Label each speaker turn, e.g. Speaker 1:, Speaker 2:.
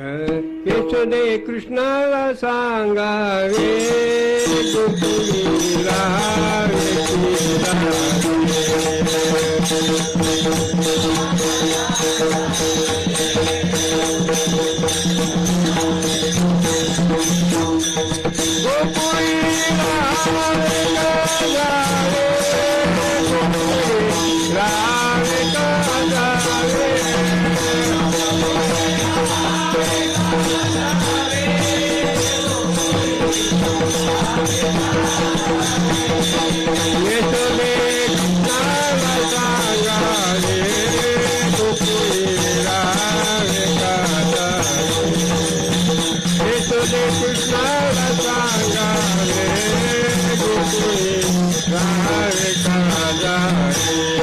Speaker 1: यशोदे कृष्णाला सांगावे गोकुळीला Hare Krishna, Hare Krishna,